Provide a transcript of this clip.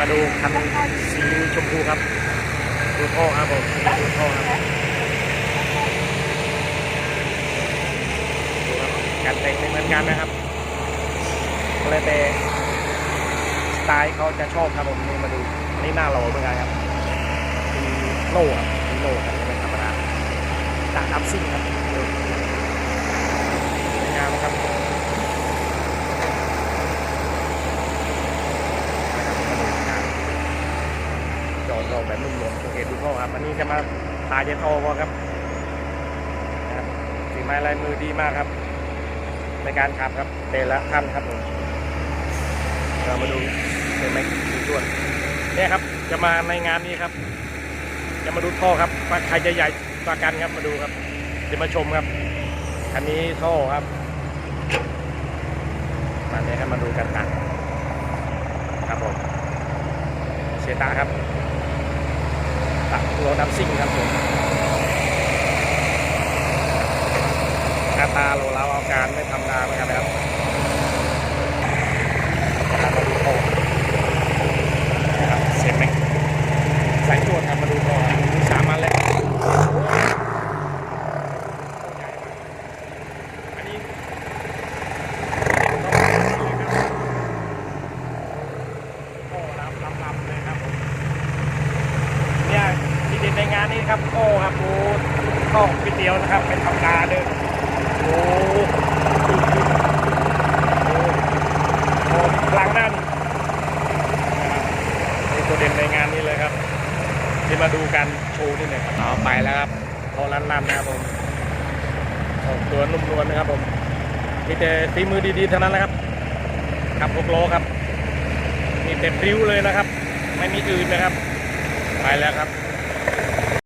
มาดูคันสีชมพูครับ ดูท่อครับผมดูท่อครับการแต่งไม่เหมือนกันนะครับก็เลยแต่สไตล์เขาจะชอบครับผมนี่มาดูอันนี้หน้าเราเหมือนกันครับมีโล่ครับมีโล่ครับไม่ธรรมดาจากอัพซิ่งครับดูสวยงามครับ จอด เราแบบนุ่มนวลสังเกตดูท่อครับอันนี้จะมาตาเย็นโอวครับนะครับฝีไม้ลายมือดีมากครับ ในการขับครับเตละท่านครับผมเรามาดูเป็นไหมดูด้วนเนี่ยครับ จะมาในงานนี้ครับ จะมาดูท่อครับว่าใครจะใหญ่กว่ากันครับมาดูครับจะมาชมครับคันนี้ท่อครับมาเนี่ยให้มาดูกันกันครับผมเชยตาครับ โลดับซิ่งครับผมหน้าตาโลเราเอาการไม่ทำงานเหมือนกันนะครับมาดูโตนะครับเสร็จไหมสายตรวจครับมาดูก่อนมีสามอันแล้วอันนี้โอ้รับรับรับเลยครับผม เนี่ยที่เด่นในงานนี้ครับโอ้ครับโอ้ข้าวก๋วยเตี๋ยวนะครับ เป็นธรรมดาเลยโอ้โหโอ้หลังด้านนี่ตัวเด่นในงานนี้เลยครับที่มาดูกันโชว์นี่เนี่ยต่อไปแล้วครับพอลันลันนะครับผมตัวนุ่มนวลนะครับผมมีแต่ฝีมือดีๆเท่านั้นแหละครับขับหกโลครับ มีแต่พริ้วเลยนะครับ ไม่มีอื่นนะครับ ไปแล้วครับ